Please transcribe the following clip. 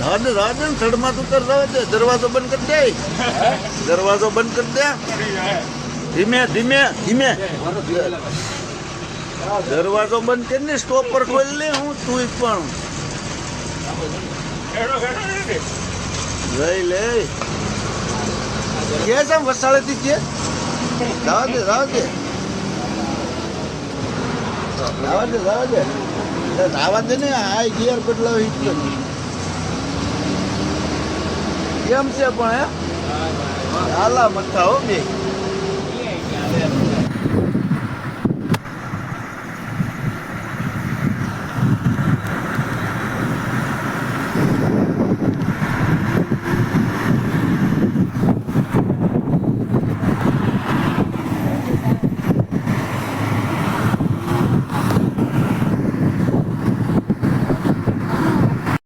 રાજ રાજ ને થડમાં તું કર રવા દે દરવાજો બંધ કરી દે દરવાજો બંધ કરી દે ધીમે ધીમે ધીમે દરવાજો બંધ કરીને સ્ટોપ પર ખોલી લે હું તું પણ લઈ લે કે છે વસાળેથી કે જવા દે જવા દે જવા દે જવા દે જવા દે ને આ ગિયર બદલાવ એટલે કેમ છે પણ હે. હાલા મથા હો બે.